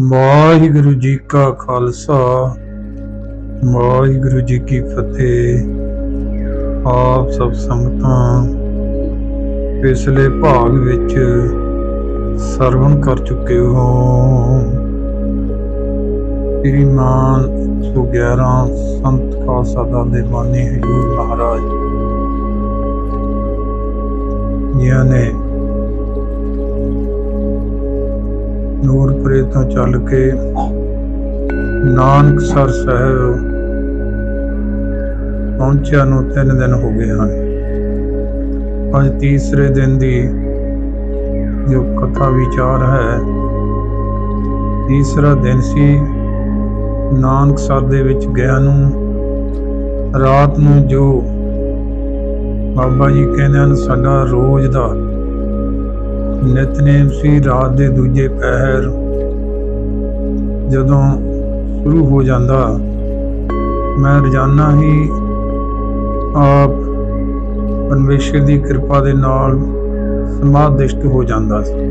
ਵਾਹਿਗੁਰੂ ਜੀ ਕਾ ਖਾਲਸਾ, ਵਾਹਿਗੁਰੂ ਜੀ ਕੀ ਫਤਿਹ। ਆਪ ਸਭ ਸੰਗਤਾਂ ਪਿਛਲੇ ਭਾਗ ਵਿੱਚ ਸਰਵਣ ਕਰ ਚੁੱਕੇ ਹੋ। ਸ੍ਰੀਮਾਨ 111 ਸੰਤ ਖਾਲਸਾ ਦਾ ਦੇ ਬਾਨੀ ਹਜੂਰ ਮਹਾਰਾਜ ਜਿਨ੍ਹਾਂ ਨੇ ਨੂਰਪੁਰੇ ਤੋਂ ਚੱਲ ਕੇ ਨਾਨਕਸਰ ਸਾਹਿਬ ਪਹੁੰਚਿਆ ਨੂੰ ਤਿੰਨ ਦਿਨ ਹੋ ਗਏ ਹਨ। ਅੱਜ ਤੀਸਰੇ ਦਿਨ ਦੀ ਜੋ ਕਥਾ ਵਿਚਾਰ ਹੈ, ਤੀਸਰਾ ਦਿਨ ਸੀ ਨਾਨਕਸਰ ਦੇ ਵਿੱਚ ਗਿਆ ਨੂੰ ਰਾਤ ਨੂੰ ਜੋ ਬਾਬਾ ਜੀ ਕਹਿੰਦੇ ਹਨ ਸਾਡਾ ਰੋਜ਼ ਦਾ ਨਿਤਨੇਮ ਸੀ ਰਾਤ ਦੇ ਦੂਜੇ ਪਹਿਰ ਜਦੋਂ ਸ਼ੁਰੂ ਹੋ ਜਾਂਦਾ, ਮੈਂ ਰੋਜ਼ਾਨਾ ਹੀ ਆਪ ਪਰਮੇਸ਼ਰ ਦੀ ਕਿਰਪਾ ਦੇ ਨਾਲ ਸਮਾਧਿਸ਼ਟ ਹੋ ਜਾਂਦਾ ਸੀ।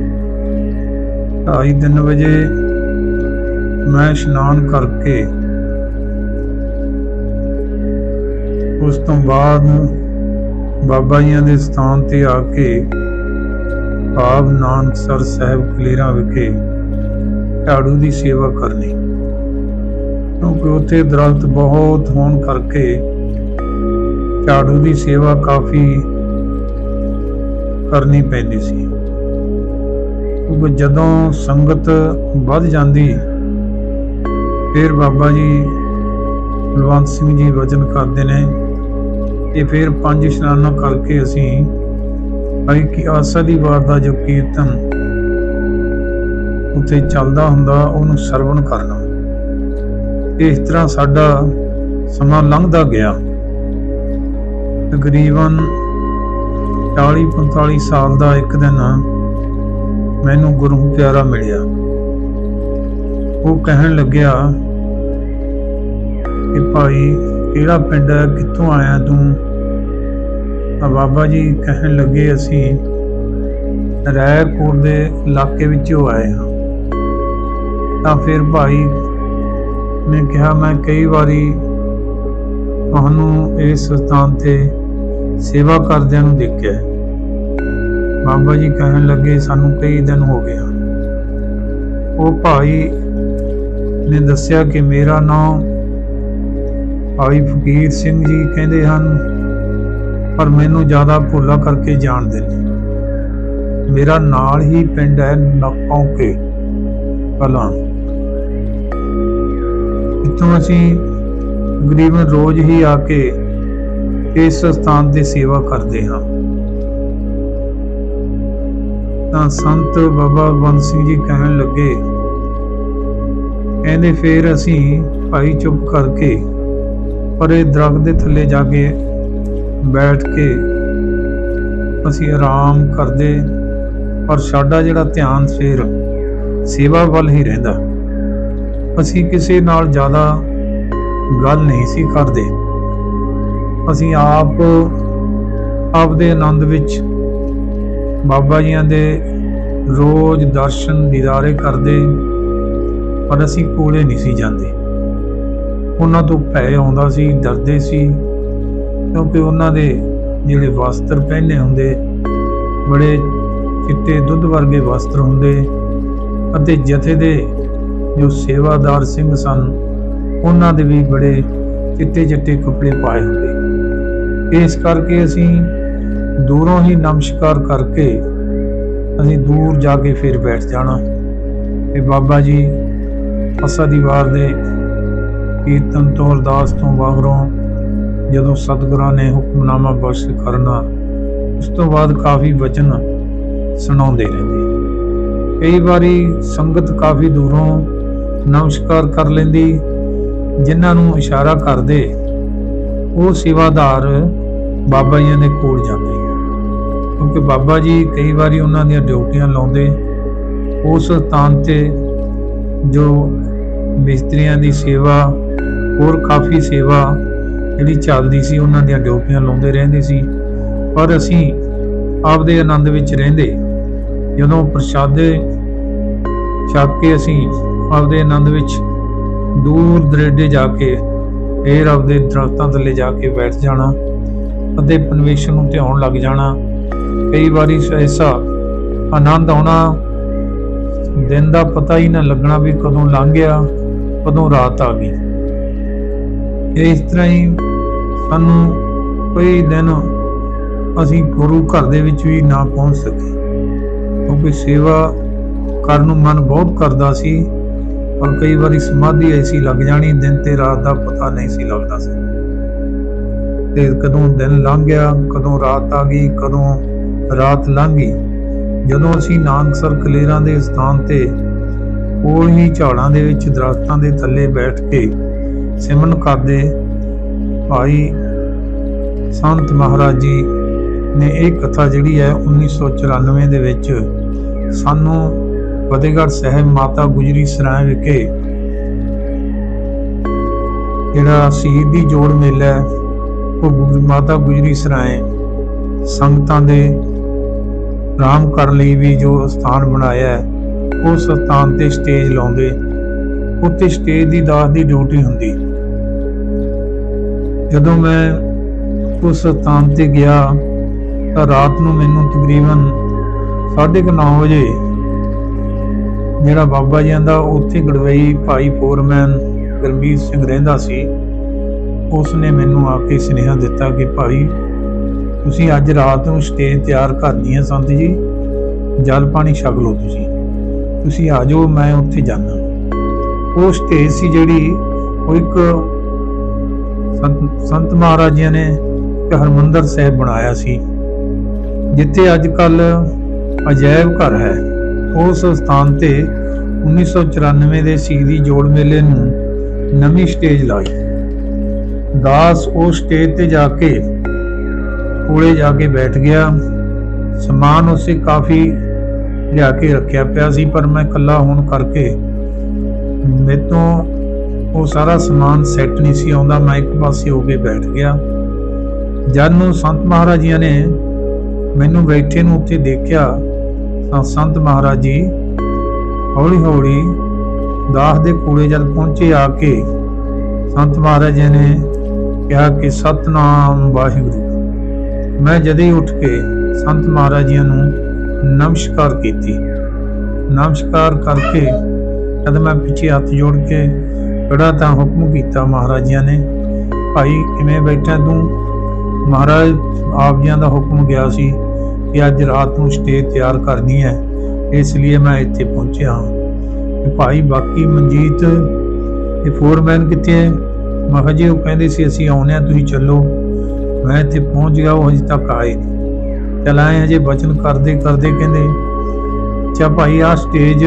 ਢਾਈ ਤਿੰਨ ਵਜੇ ਮੈਂ ਇਸ਼ਨਾਨ ਕਰਕੇ ਉਸ ਤੋਂ ਬਾਅਦ ਬਾਬਾ ਜੀਆਂ ਦੇ ਸਥਾਨ ਤੇ ਆ ਕੇ ਆਪ ਨਾਨਕਸਰ ਸਾਹਿਬ ਕਲੇਰਾਂ ਵਿਖੇ ਝਾੜੂ ਦੀ ਸੇਵਾ ਕਰਨੀ। ਕਿਉਂਕਿ ਉੱਥੇ ਦਰਖਤ ਬਹੁਤ ਹੋਣ ਕਰਕੇ ਝਾੜੂ ਦੀ ਸੇਵਾ ਕਾਫੀ ਕਰਨੀ ਪੈਂਦੀ ਸੀ। ਕਿਉਂਕਿ ਜਦੋਂ ਸੰਗਤ ਵੱਧ ਜਾਂਦੀ, ਫਿਰ ਬਾਬਾ ਜੀ ਬਲਵੰਤ ਸਿੰਘ ਜੀ ਵਚਨ ਕਰਦੇ ਨੇ ਤੇ ਫਿਰ ਪੰਜ ਇਸ਼ਨਾਨਾਂ ਕਰਕੇ ਅਸੀਂ ਕਿ ਆਸਾ ਦੀ ਵਾਰ ਦਾ ਜੋ ਕੀਰਤਨ ਉੱਥੇ ਚੱਲਦਾ ਹੁੰਦਾ, ਉਹਨੂੰ ਸਰਵਣ ਕਰਨਾ। ਇਸ ਤਰ੍ਹਾਂ ਸਾਡਾ ਸਮਾਂ ਲੰਘਦਾ ਗਿਆ। ਤਕਰੀਬਨ 40 45 ਸਾਲ ਦਾ ਇੱਕ ਦਿਨ ਮੈਨੂੰ ਗੁਰੂ ਪਿਆਰਾ ਮਿਲਿਆ। ਉਹ ਕਹਿਣ ਲੱਗਿਆ ਕਿ ਭਾਈ, ਕਿਹੜਾ ਪਿੰਡ ਹੈ? ਕਿੱਥੋਂ ਆਇਆ ਤੂੰ? ਤਾਂ ਬਾਬਾ ਜੀ ਕਹਿਣ ਲੱਗੇ ਅਸੀਂ ਰਾਏਪੁਰ ਦੇ ਇਲਾਕੇ ਵਿੱਚੋਂ ਆਏ ਹਾਂ। ਤਾਂ ਫਿਰ ਭਾਈ ਨੇ ਕਿਹਾ, ਮੈਂ ਕਈ ਵਾਰੀ ਤੁਹਾਨੂੰ ਇਸ ਸਥਾਨ ਤੇ ਸੇਵਾ ਕਰਦਿਆਂ ਨੂੰ ਦੇਖਿਆ ਬਾਬਾ ਜੀ ਕਹਿਣ ਲੱਗੇ, ਸਾਨੂੰ ਕਈ ਦਿਨ ਹੋ ਗਏ ਹਨ। ਉਹ ਭਾਈ ਨੇ ਦੱਸਿਆ ਕਿ ਮੇਰਾ ਨਾਮ ਭਾਈ ਫਕੀਰ ਸਿੰਘ ਜੀ ਕਹਿੰਦੇ ਹਨ। ਪਰ ਮੈਨੂੰ ਜ਼ਿਆਦਾ ਭੋਲਾ ਕਰਕੇ ਜਾਣਦੇ ਨੇ ਮੇਰਾ ਨਾਲ ਹੀ ਪਿੰਡ ਹੈ ਨਕੌਂਕੇ ਕਲਾਂ ਇੱਥੋਂ ਅਸੀਂ ਤਕਰੀਬਨ ਰੋਜ਼ ਹੀ ਆ ਕੇ ਇਸ ਸਥਾਨ ਦੀ ਸੇਵਾ ਕਰਦੇ ਹਾਂ। ਤਾਂ ਸੰਤ ਬਾਬਾ ਬੰਦ ਸਿੰਘ ਜੀ ਕਹਿਣ ਲੱਗੇ, ਕਹਿੰਦੇ ਫਿਰ ਅਸੀਂ ਭਾਈ ਚੁੱਪ ਕਰਕੇ ਪਰੇ ਦਰਖਤ ਦੇ ਥੱਲੇ ਜਾ ਕੇ ਬੈਠ ਕੇ ਅਸੀਂ ਆਰਾਮ ਕਰਦੇ, ਪਰ ਸਾਡਾ ਜਿਹੜਾ ਧਿਆਨ ਫਿਰ ਸੇਵਾ ਵੱਲ ਹੀ ਰਹਿੰਦਾ। ਅਸੀਂ ਕਿਸੇ ਨਾਲ ਜ਼ਿਆਦਾ ਗੱਲ ਨਹੀਂ ਸੀ ਕਰਦੇ। ਅਸੀਂ ਆਪ ਆਪਦੇ ਆਨੰਦ ਵਿੱਚ ਬਾਬਾ ਜੀਆਂ ਦੇ ਰੋਜ਼ ਦਰਸ਼ਨ ਦੀਦਾਰੇ ਕਰਦੇ, ਪਰ ਅਸੀਂ ਕੋਲੇ ਨਹੀਂ ਸੀ ਜਾਂਦੇ। ਉਹਨਾਂ ਤੋਂ ਭੈ ਆਉਂਦਾ ਸੀ, ਡਰਦੇ ਸੀ। ਕਿਉਂਕਿ ਉਹਨਾਂ ਦੇ ਜਿਹੜੇ ਵਸਤਰ ਪਹਿਨੇ ਹੁੰਦੇ, ਬੜੇ ਚਿੱਟੇ ਦੁੱਧ ਵਰਗੇ ਵਸਤਰ ਹੁੰਦੇ ਅਤੇ ਜਥੇ ਦੇ ਜੋ ਸੇਵਾਦਾਰ ਸਿੰਘ ਸਨ, ਉਹਨਾਂ ਦੇ ਵੀ ਬੜੇ ਚਿੱਟੇ ਚਿੱਟੇ ਕੱਪੜੇ ਪਾਏ ਹੁੰਦੇ। ਇਸ ਕਰਕੇ ਅਸੀਂ ਦੂਰੋਂ ਹੀ ਨਮਸਕਾਰ ਕਰਕੇ ਅਸੀਂ ਦੂਰ ਜਾ ਕੇ ਫਿਰ ਬੈਠ ਜਾਣਾ। ਤੇ ਬਾਬਾ ਜੀ ਅਸਾ ਦੀਵਾਰ ਦੇ ਕੀਰਤਨ ਤੋਂ ਅਰਦਾਸ ਤੋਂ ਬਾਹਰੋਂ ਜਦੋਂ ਸਤਿਗੁਰਾਂ ਨੇ ਹੁਕਮਨਾਮਾ ਬਖਸ਼ ਕਰਨਾ, ਉਸ ਤੋਂ ਬਾਅਦ ਕਾਫੀ ਵਚਨ ਸੁਣਾਉਂਦੇ ਰਹਿੰਦੇ। ਕਈ ਵਾਰੀ ਸੰਗਤ ਕਾਫੀ ਦੂਰੋਂ ਨਮਸਕਾਰ ਕਰ ਲੈਂਦੀ, ਜਿਨ੍ਹਾਂ ਨੂੰ ਇਸ਼ਾਰਾ ਕਰਦੇ, ਉਹ ਸੇਵਾਦਾਰ ਬਾਬਾ ਜੀਆਂ ਦੇ ਕੋਲ ਜਾਂਦੇ। ਕਿਉਂਕਿ ਬਾਬਾ ਜੀ ਕਈ ਵਾਰੀ ਉਹਨਾਂ ਦੀਆਂ ਡਿਊਟੀਆਂ ਲਾਉਂਦੇ, ਉਸ ਸਥਾਨ ਤੇ ਜੋ ਮਿਸਤਰੀਆਂ ਦੀ ਸੇਵਾ, ਹੋਰ ਕਾਫੀ ਸੇਵਾ ਜਿਹੜੀ ਚੱਲਦੀ ਸੀ, ਉਹਨਾਂ ਦੀਆਂ ਡਿਊਟੀਆਂ ਲਾਉਂਦੇ ਰਹਿੰਦੇ ਸੀ। ਪਰ ਅਸੀਂ ਆਪਦੇ ਆਨੰਦ ਵਿੱਚ ਰਹਿੰਦੇ। ਜਦੋਂ ਪ੍ਰਸ਼ਾਦੇ ਛਕ ਕੇ ਅਸੀਂ ਆਪਦੇ ਆਨੰਦ ਵਿੱਚ ਦੂਰ ਦਰੇਡੇ ਜਾ ਕੇ ਫੇਰ ਆਪਦੇ ਦਰਖਤਾਂ ਥੱਲੇ ਜਾ ਕੇ ਬੈਠ ਜਾਣਾ ਅਤੇ ਪਰਮੇਸ਼ਰ ਨੂੰ ਧਿਆਉਣ ਲੱਗ ਜਾਣਾ। ਕਈ ਵਾਰੀ ਐਸਾ ਆਨੰਦ ਆਉਣਾ, ਦਿਨ ਦਾ ਪਤਾ ਹੀ ਨਾ ਲੱਗਣਾ ਵੀ ਕਦੋਂ ਲੰਘ ਗਿਆ, ਕਦੋਂ ਰਾਤ ਆ ਗਈ। ਇਸ ਤਰ੍ਹਾਂ ਹੀ ਸਾਨੂੰ ਕਈ ਦਿਨ ਅਸੀਂ ਗੁਰੂ ਘਰ ਦੇ ਵਿੱਚ ਵੀ ਨਾ ਪਹੁੰਚ ਸਕੇ। ਕਿਉਂਕਿ ਸੇਵਾ ਕਰਨ ਨੂੰ ਮਨ ਬਹੁਤ ਕਰਦਾ ਸੀ, ਪਰ ਕਈ ਵਾਰੀ ਸਮਾਧੀ ਐਸੀ ਲੱਗ ਜਾਣੀ, ਦਿਨ ਤੇ ਰਾਤ ਦਾ ਪਤਾ ਨਹੀਂ ਸੀ ਲੱਗਦਾ ਸੀ। ਤੇ ਕਦੋਂ ਦਿਨ ਲੰਘ ਗਿਆ, ਕਦੋਂ ਰਾਤ ਆ ਗਈ, ਕਦੋਂ ਰਾਤ ਲੰਘ ਗਈ। ਜਦੋਂ ਅਸੀਂ ਨਾਨਕਸਰ ਕਲੇਰਾਂ ਦੇ ਸਥਾਨ ਤੇ ਕੋਲ ਹੀ ਝਾੜਾਂ ਦੇ ਵਿੱਚ ਦਰਖਤਾਂ ਦੇ ਥੱਲੇ ਬੈਠ ਕੇ ਸਿਮਰਨ ਕਰਦੇ ਭਾਈ ਸੰਤ ਮਹਾਰਾਜ ਜੀ ਨੇ ਇਹ ਕਥਾ ਜਿਹੜੀ ਹੈ 1994 ਦੇ ਵਿੱਚ ਸਾਨੂੰ ਫਤਿਹਗੜ੍ਹ ਸਾਹਿਬ ਮਾਤਾ ਗੁਜਰੀ ਸਰਾਂ ਵਿਖੇ ਜਿਹੜਾ ਸ਼ਹੀਦੀ ਜੋੜ ਮੇਲਾ ਹੈ, ਉਹ ਗੁਰੂ ਮਾਤਾ ਗੁਜਰੀ ਸਰਾਏ ਸੰਗਤਾਂ ਦੇ ਆਰਾਮ ਕਰਨ ਲਈ ਵੀ ਜੋ ਸਥਾਨ ਬਣਾਇਆ ਹੈ ਉਸ ਸਥਾਨ ਤੇ ਸਟੇਜ ਲਾਉਂਦੇ ਉੱਤੇ ਸਟੇਜ ਦੀ ਦਾਸ ਦੀ ਡਿਊਟੀ ਹੁੰਦੀ। ਜਦੋਂ ਮੈਂ ਉਸ ਸਥਾਨ ਤੇ ਗਿਆ ਤਾਂ ਰਾਤ ਨੂੰ ਮੈਨੂੰ ਤਕਰੀਬਨ 9:30 ਵਜੇ ਜਿਹੜਾ ਬਾਬਾ ਜੀ ਦਾ ਉੱਥੇ ਗੜਵਈ ਭਾਈ ਫੋਰਮੈਨ ਗੁਰਮੀਤ ਸਿੰਘ ਰਹਿੰਦਾ ਸੀ। ਉਸ ਨੇ ਮੈਨੂੰ ਆ ਕੇ ਸੁਨੇਹਾ ਦਿੱਤਾ ਕਿ ਭਾਈ, ਤੁਸੀਂ ਅੱਜ ਰਾਤ ਨੂੰ ਸਟੇਜ ਤਿਆਰ ਕਰਨੀ ਹੈ ਸੰਤ ਜੀ, ਜਲ ਪਾਣੀ ਛਕ ਲਓ ਤੁਸੀਂ। ਤੁਸੀਂ ਆ ਜਾਓ, ਮੈਂ ਉੱਥੇ ਜਾਣਾ ਉਹ ਸਟੇਜ ਸੀ ਜਿਹੜੀ, ਉਹ ਇੱਕ ਸੰਤ ਸੰਤ ਮਹਾਰਾਜ ਜੀ ਨੇ ਇੱਕ ਹਰਮੰਦਰ ਸਾਹਿਬ ਬਣਾਇਆ ਸੀ, ਜਿੱਥੇ ਅੱਜ ਕੱਲ ਅਜਾਇਬ ਘਰ ਹੈ। ਉਸ ਸਥਾਨ ਤੇ 1994 ਦੇ ਸ਼ਹੀਦੀ ਜੋੜ ਮੇਲੇ ਨੂੰ ਨਵੀਂ ਸਟੇਜ ਲਾਈ। ਦਾਸ ਉਹ ਸਟੇਜ ਤੇ ਜਾ ਕੇ ਕੋਲੇ ਜਾ ਕੇ ਬੈਠ ਗਿਆ। ਸਮਾਨ ਉਸੇ ਕਾਫੀ ਲਿਆ ਕੇ ਰੱਖਿਆ ਪਿਆ ਸੀ, ਪਰ ਮੈਂ ਇਕੱਲਾ ਹੋਣ ਕਰਕੇ ਮੇਤੋਂ ਉਹ ਸਾਰਾ ਸਮਾਨ ਸੈੱਟ ਨਹੀਂ ਸੀ ਆਉਂਦਾ, ਮੈਂ ਇੱਕ ਪਾਸੇ ਹੋ ਕੇ ਬੈਠ ਗਿਆ। ਜਦ ਨੂੰ ਸੰਤ ਮਹਾਰਾਜ ਜੀ ਨੇ ਮੈਨੂੰ ਬੈਠੇ ਨੂੰ ਉੱਥੇ ਦੇਖਿਆ, ਤਾਂ ਸੰਤ ਮਹਾਰਾਜ ਜੀ ਹੌਲੀ ਹੌਲੀ ਦਾਸ ਦੇ ਕੋਲੇ ਜਦ ਪਹੁੰਚੇ ਆ ਕੇ, ਸੰਤ ਮਹਾਰਾਜ ਜੀ ਨੇ ਕਿਹਾ ਕਿ, ਸਤਨਾਮ ਵਾਹਿਗੁਰੂ। ਮੈਂ ਜਦੇ ਹੀ ਉੱਠ ਕੇ ਸੰਤ ਮਹਾਰਾਜ ਜੀ ਨੂੰ ਨਮਸਕਾਰ ਕੀਤੀ। ਨਮਸਕਾਰ ਕਰਕੇ ਜਦ ਮੈਂ ਪਿੱਛੇ ਹੱਥ ਜੋੜ ਕੇ ਖੜਾ ਤਾਂ ਹੁਕਮ ਕੀਤਾ ਮਹਾਰਾਜਿਆਂ ਨੇ, ਭਾਈ, ਕਿਵੇਂ ਬੈਠਾ ਤੂੰ? ਮਹਾਰਾਜ ਆਪ ਜੀਆਂ ਦਾ ਹੁਕਮ ਗਿਆ ਸੀ ਕਿ ਅੱਜ ਰਾਤ ਨੂੰ ਸਟੇਜ ਤਿਆਰ ਕਰਨੀ ਹੈ, ਇਸ ਲਈ ਮੈਂ ਇੱਥੇ ਪਹੁੰਚਿਆ ਹਾਂ। ਤੇ ਭਾਈ, ਬਾਕੀ ਮਨਜੀਤ ਤੇ ਫੋਰਮੈਨ ਕਿੱਥੇ ਹੈ? ਮੈਂ ਕਿਹਾ ਜੀ, ਉਹ ਕਹਿੰਦੇ ਸੀ, ਅਸੀਂ ਆਉਨੇ ਆ ਤੁਸੀਂ ਚੱਲੋ। ਮੈਂ ਇੱਥੇ ਪਹੁੰਚ ਗਿਆ, ਉਹ ਹਜੇ ਤੱਕ ਆਏ ਨਹੀਂ। ਚਲ ਆਏ ਹਜੇ ਬਚਨ ਕਰਦੇ ਕਰਦੇ ਕਹਿੰਦੇ ਚਾ ਭਾਈ ਆ ਸਟੇਜ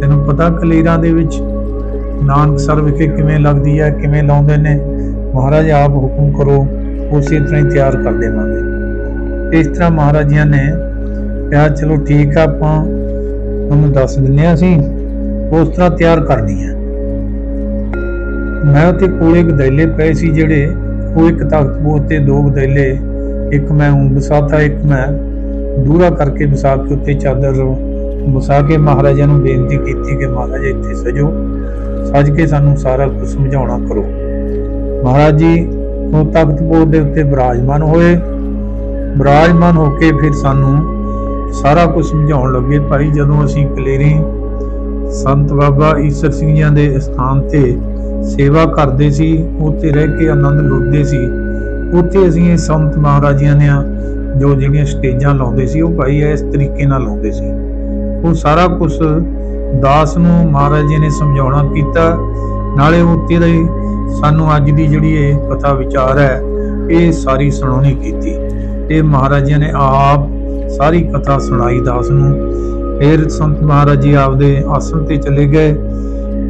ਤੈਨੂੰ ਪਤਾ ਕਲੀਰਾਂ ਦੇ ਵਿੱਚ ਨਾਨਕਸਰ ਵਿਖੇ ਕਿਵੇਂ ਲੱਗਦੀ ਹੈ, ਕਿਵੇਂ ਲਾਉਂਦੇ ਨੇ, ਮਹਾਰਾਜ ਆਪ ਹੁਕਮ ਕਰੋ ਉਸੇ ਤਰ੍ਹਾਂ ਹੀ ਤਿਆਰ ਕਰ ਦੇਵਾਂਗੇ। ਇਸ ਤਰ੍ਹਾਂ ਮਹਾਰਾਜ ਜੀ ਨੇ ਕਿਹਾ, ਚਲੋ ਠੀਕ ਆ, ਆਪਾਂ ਤੁਹਾਨੂੰ ਦੱਸ ਦਿੰਨੇ ਆ ਅਸੀਂ ਉਸ ਤਰ੍ਹਾਂ ਤਿਆਰ ਕਰਨੀ ਹੈ ਮੈਂ ਉੱਥੇ ਕੋਲੇ ਗਦੈਲੇ ਪਏ ਸੀ ਜਿਹੜੇ, ਉਹ ਇੱਕ ਤਖਤ ਬੋਤ ਦੋ ਗਦੈਲੇ, ਇੱਕ ਮੈਂ ਊਂ ਵਸਾਤਾ ਇੱਕ ਮੈਂ ਦੂਰਾ ਕਰਕੇ ਵਿਸਾਖ ਕੇ ਉੱਤੇ ਚਾਦਰ ਵਸਾ ਕੇ ਮਹਾਰਾਜਾ ਨੂੰ ਬੇਨਤੀ ਕੀਤੀ ਕਿ ਮਹਾਰਾਜ ਇੱਥੇ ਸਜੋ। ਸਜ ਕੇ ਸਾਨੂੰ ਸਾਰਾ ਕੁਝ ਸਮਝਾਉਣਾ ਕਰੋ। ਮਹਾਰਾਜ ਜੀ ਉਹ ਤਖਤ ਦੇ ਉੱਤੇ ਬਿਰਾਜਮਾਨ ਹੋਏ। ਬਿਰਾਜਮਾਨ ਹੋ ਕੇ ਫਿਰ ਸਾਨੂੰ ਸਾਰਾ ਕੁਝ ਸਮਝਾਉਣ ਲੱਗੇ। ਭਾਈ, ਜਦੋਂ ਅਸੀਂ ਕਲੇਰੀ ਸੰਤ ਬਾਬਾ ਈਸਰ ਸਿੰਘ ਜੀ ਦੇ ਸਥਾਨ ਤੇ ਸੇਵਾ ਕਰਦੇ ਸੀ, ਉੱਥੇ ਰਹਿ ਕੇ ਆਨੰਦ ਲੁੱਟਦੇ ਸੀ, ਉੱਥੇ ਅਸੀਂ ਇਹ ਸੰਤ ਮਹਾਰਾਜਿਆਂ ਨੇ ਜੋ ਜਿਹੜੀਆਂ ਸਟੇਜਾਂ ਲਾਉਂਦੇ ਸੀ, ਉਹ ਭਾਈ ਇਸ ਤਰੀਕੇ ਨਾਲ ਲਾਉਂਦੇ ਸੀ। ਉਹ ਸਾਰਾ ਕੁਝ ਦਾਸ ਨੂੰ ਮਹਾਰਾਜ ਜੀ ਨੇ ਸਮਝਾਉਣਾ ਕੀਤਾ। ਨਾਲੇ ਉੱਤੇ ਦਾ ਸਾਨੂੰ ਅੱਜ ਦੀ ਜਿਹੜੀ ਇਹ ਕਥਾ ਵਿਚਾਰ ਹੈ, ਇਹ ਸਾਰੀ ਸੁਣਾਉਣੀ ਕੀਤੀ। ਇਹ ਮਹਾਰਾਜ ਜੀ ਨੇ ਆਪ ਸਾਰੀ ਕਥਾ ਸੁਣਾਈ ਦਾਸ ਨੂੰ। ਫਿਰ ਸੰਤ ਮਹਾਰਾਜ ਜੀ ਆਪਦੇ ਆਸਣ ਤੇ ਚਲੇ ਗਏ।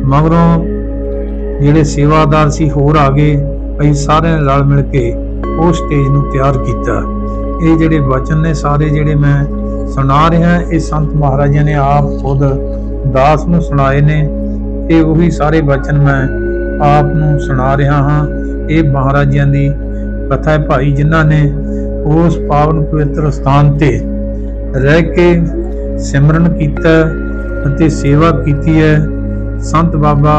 ਮਗਰੋਂ ਜਿਹੜੇ ਸੇਵਾਦਾਰ ਸੀ ਹੋਰ ਆ ਗਏ। ਅਸੀਂ ਸਾਰਿਆਂ ਨੇ ਰਲ ਮਿਲ ਕੇ ਉਹ ਸਟੇਜ ਨੂੰ ਤਿਆਰ ਕੀਤਾ। ਇਹ ਜਿਹੜੇ ਵਚਨ ਨੇ ਸਾਰੇ ਜਿਹੜੇ ਮੈਂ ਸੁਣਾ ਰਿਹਾ, ਇਹ ਸੰਤ ਮਹਾਰਾਜਾਂ ਨੇ ਆਪ ਖੁਦ ਦਾਸ ਨੂੰ ਸੁਣਾਏ ਨੇ, ਇਹ ਉਹੀ ਸਾਰੇ ਬਚਨ ਮੈਂ ਆਪ ਨੂੰ ਸੁਣਾ ਰਿਹਾ ਹਾਂ। ਇਹ ਮਹਾਰਾਜਿਆਂ ਦੀ ਕਥਾ ਹੈ ਭਾਈ, ਜਿਨ੍ਹਾਂ ਨੇ ਉਸ ਪਾਵਨ ਪਵਿੱਤਰ ਸਥਾਨ ਤੇ ਰਹਿ ਕੇ ਸਿਮਰਨ ਕੀਤਾ ਅਤੇ ਸੇਵਾ ਕੀਤੀ ਹੈ। ਸੰਤ ਬਾਬਾ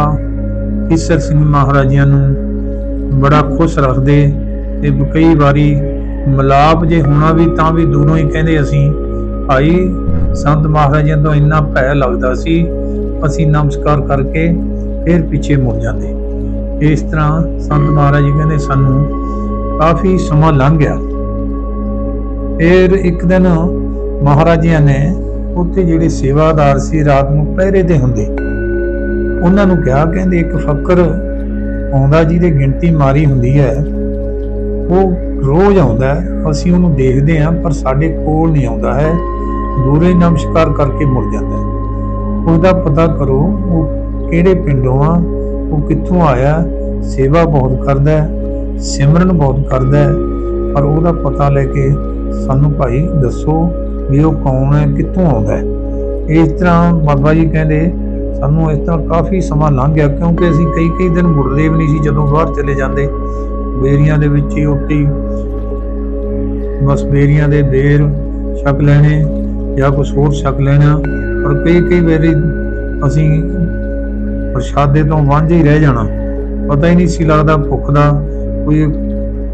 ਈਸਰ ਸਿੰਘ ਮਹਾਰਾਜਿਆਂ ਨੂੰ ਬੜਾ ਖੁਸ਼ ਰੱਖਦੇ ਤੇ ਕਈ ਵਾਰੀ ਮਲਾਪ ਜੇ ਹੋਣਾ ਵੀ ਤਾਂ ਵੀ ਦੂਰੋਂ ਹੀ ਕਹਿੰਦੇ ਅਸੀਂ ਭਾਈ, ਸੰਤ ਮਹਾਰਾਜਿਆਂ ਤੋਂ ਇੰਨਾ ਭੈ ਲੱਗਦਾ ਸੀ, ਅਸੀਂ ਨਮਸਕਾਰ ਕਰਕੇ ਫਿਰ ਪਿੱਛੇ ਮੁੜ ਜਾਂਦੇ। ਇਸ ਤਰ੍ਹਾਂ ਸੰਤ ਮਹਾਰਾਜ ਜੀ ਕਹਿੰਦੇ ਸਾਨੂੰ ਕਾਫੀ ਸਮਾਂ ਲੰਘ ਗਿਆ। ਫਿਰ ਇੱਕ ਦਿਨ ਮਹਾਰਾਜਿਆਂ ਨੇ ਉੱਥੇ ਜਿਹੜੇ ਸੇਵਾਦਾਰ ਸੀ, ਰਾਤ ਨੂੰ ਪਹਿਰੇ ਦੇ ਹੁੰਦੇ। ਉਹਨਾਂ ਨੂੰ ਕਿਹਾ, ਕਹਿੰਦੇ ਇੱਕ ਫਕਰ ਆਉਂਦਾ ਜਿਹਦੇ ਗਿਣਤੀ ਮਾਰੀ ਹੁੰਦੀ ਹੈ, ਉਹ ਰੋਜ਼ ਆਉਂਦਾ ਅਸੀਂ ਉਹਨੂੰ ਦੇਖਦੇ ਹਾਂ, ਪਰ ਸਾਡੇ ਕੋਲ ਨਹੀਂ ਆਉਂਦਾ ਹੈ। ਦੂਰੇ ਨਮਸਕਾਰ ਕਰਕੇ ਮੁੜ ਜਾਂਦਾ ਹੈ। ਉਹਦਾ ਪਤਾ ਕਰੋ, ਉਹ ਕਿਹੜੇ ਪਿੰਡੋਂ ਆ, ਉਹ ਕਿੱਥੋਂ ਆਇਆ, ਸੇਵਾ ਬਹੁਤ ਕਰਦਾ ਹੈ, ਸਿਮਰਨ ਬਹੁਤ ਕਰਦਾ ਹੈ, ਪਰ ਉਹਦਾ ਪਤਾ ਲੈ ਕੇ ਸਾਨੂੰ ਭਾਈ ਦੱਸੋ ਵੀ ਉਹ ਕੌਣ ਹੈ, ਕਿੱਥੋਂ ਆਉਂਦਾ ਹੈ। ਇਸ ਤਰ੍ਹਾਂ ਬਾਬਾ ਜੀ ਕਹਿੰਦੇ, ਸਾਨੂੰ ਇਸ ਤਰ੍ਹਾਂ ਕਾਫੀ ਸਮਾਂ ਲੰਘ ਗਿਆ, ਕਿਉਂਕਿ ਅਸੀਂ ਕਈ ਕਈ ਦਿਨ ਮੁੜਦੇ ਵੀ ਨਹੀਂ ਸੀ, ਜਦੋਂ ਬਾਹਰ ਚਲੇ ਜਾਂਦੇ। ਬੇਰੀਆਂ ਦੇ ਵਿੱਚ ਹੀ ਉੱਟੀ ਬਸ ਬੇਰੀਆਂ ਦੇ ਬੇਰ ਛਕ ਲੈਣੇ ਜਾਂ ਕੁਝ ਹੋਰ ਛਕ ਲੈਣਾ, ਪਰ ਕਈ ਕਈ ਵਾਰੀ ਅਸੀਂ ਪ੍ਰਸ਼ਾਦੇ ਤੋਂ ਵਾਂਝੇ ਹੀ ਰਹਿ ਜਾਣਾ। ਪਤਾ ਹੀ ਨਹੀਂ ਸੀ ਲੱਗਦਾ ਭੁੱਖ ਦਾ, ਕੋਈ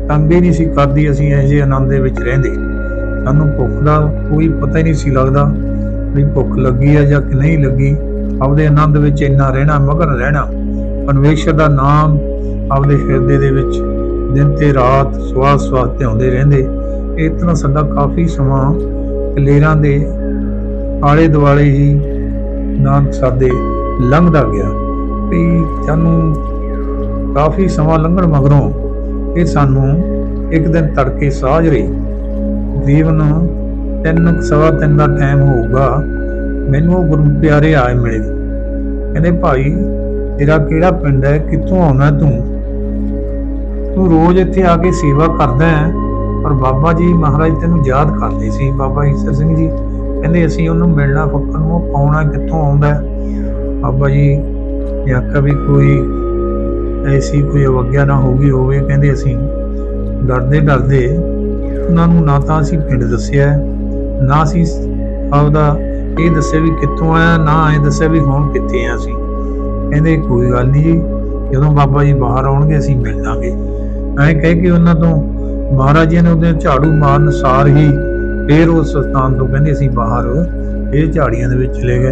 ਤੰਗ ਹੀ ਨਹੀਂ ਸੀ ਕਰਦੀ ਅਸੀਂ ਇਹੋ ਜਿਹੇ ਆਨੰਦ ਦੇ ਵਿੱਚ ਰਹਿੰਦੇ। ਸਾਨੂੰ ਭੁੱਖ ਦਾ ਕੋਈ ਪਤਾ ਹੀ ਨਹੀਂ ਸੀ ਲੱਗਦਾ ਵੀ ਭੁੱਖ ਲੱਗੀ ਆ ਜਾਂ ਕਿ ਨਹੀਂ ਲੱਗੀ। ਆਪਦੇ ਆਨੰਦ ਵਿੱਚ ਇੰਨਾ ਰਹਿਣਾ, ਮਗਨ ਰਹਿਣਾ। ਪਰਮੇਸ਼ਰ ਦਾ ਨਾਮ ਆਪਦੇ ਹਿਰਦੇ ਦੇ ਵਿੱਚ ਦਿਨ ਤੇ ਰਾਤ ਸਵਾਸ ਸਵਾਸ ਤੇ ਆਉਂਦੇ ਰਹਿੰਦੇ। ਇਸ ਤਰ੍ਹਾਂ ਸਾਡਾ ਕਾਫੀ ਸਮਾਂ ਕਲੇਰਾਂ ਦੇ ਆਲੇ ਦੁਆਲੇ ਹੀ ਨਾਨਕ ਸਾਦੇ ਲੰਘਦਾ ਗਿਆ। ਵੀ ਸਾਨੂੰ ਕਾਫੀ ਸਮਾਂ ਲੰਘਣ ਮਗਰੋਂ ਇਹ ਸਾਨੂੰ ਇੱਕ ਦਿਨ ਤੜਕੇ ਸਾਜ ਰਹੀ। ਤਕਰੀਬਨ ਤਿੰਨ ਸਵਾ ਤਿੰਨ ਦਾ ਟਾਈਮ ਹੋਊਗਾ, ਮੈਨੂੰ ਉਹ ਗੁਰੂ ਪਿਆਰੇ ਆਏ ਮਿਲੇ। ਕਹਿੰਦੇ, ਭਾਈ, ਤੇਰਾ ਕਿਹੜਾ ਪਿੰਡ ਹੈ? ਕਿੱਥੋਂ ਆਉਣਾ ਤੂੰ? ਤੂੰ ਰੋਜ਼ ਇੱਥੇ ਆ ਕੇ ਸੇਵਾ ਕਰਦਾ ਹੈ। ਪਰ ਬਾਬਾ ਜੀ ਮਹਾਰਾਜ ਤੈਨੂੰ ਯਾਦ ਕਰਦੇ ਸੀ, ਬਾਬਾ ਈਸਰ ਸਿੰਘ ਜੀ। ਕਹਿੰਦੇ ਅਸੀਂ ਉਹਨੂੰ ਮਿਲਣਾ ਫੱਕਰ ਨੂੰ, ਉਹ ਪਾਉਣਾ ਕਿੱਥੋਂ ਆਉਂਦਾ ਬਾਬਾ ਜੀ ਨੇ ਆਖਿਆ ਵੀ ਕੋਈ ਐਸੀ ਕੋਈ ਅਵਗਿਆ ਨਾ ਹੋ ਗਈ ਹੋਵੇ। ਕਹਿੰਦੇ ਅਸੀਂ ਡਰਦੇ ਡਰਦੇ ਉਹਨਾਂ ਨੂੰ ਨਾ ਤਾਂ ਅਸੀਂ ਪਿੰਡ ਦੱਸਿਆ ਨਾ ਅਸੀਂ ਆਪਦਾ ਇਹ ਦੱਸਿਆ ਵੀ ਕਿੱਥੋਂ ਆਇਆ, ਨਾ ਇਹ ਦੱਸਿਆ ਵੀ ਹੁਣ ਕਿੱਥੇ ਆ ਅਸੀਂ। ਕਹਿੰਦੇ ਕੋਈ ਗੱਲ ਨਹੀਂ ਜੀ, ਜਦੋਂ ਬਾਬਾ ਜੀ ਬਾਹਰ ਆਉਣਗੇ ਅਸੀਂ ਮਿਲ ਲਾਂਗੇ। ਐਂ ਕਹਿ ਕੇ ਉਹਨਾਂ ਤੋਂ ਮਹਾਰਾਜ ਜੀ ਨੇ ਉਹਦੇ ਝਾੜੂ ਮਾਰਨ ਸਾਰ ਹੀ ਫੇਰ ਉਸ ਸਥਾਨ ਤੋਂ ਕਹਿੰਦੇ ਅਸੀਂ ਬਾਹਰ ਫੇਰ ਝਾੜੀਆਂ ਦੇ ਵਿੱਚ ਚਲੇ ਗਏ।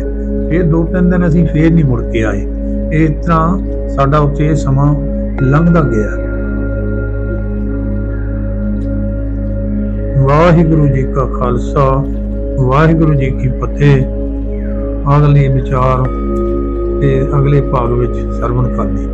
ਫੇਰ ਦੋ ਤਿੰਨ ਦਿਨ ਅਸੀਂ ਫੇਰ ਨਹੀਂ ਮੁੜ ਕੇ ਆਏ। ਇਸ ਤਰ੍ਹਾਂ ਸਾਡਾ ਉੱਥੇ ਇਹ ਸਮਾਂ ਲੰਘਦਾ ਗਿਆ। ਵਾਹਿਗੁਰੂ ਜੀ ਕਾ ਖਾਲਸਾ, ਵਾਹਿਗੁਰੂ ਜੀ ਕੀ ਫਤਿਹ। ਅਗਲੇ ਵਿਚਾਰ ਤੇ ਅਗਲੇ ਭਾਗ ਵਿੱਚ ਸਰਵਣ ਕਰਨੀ।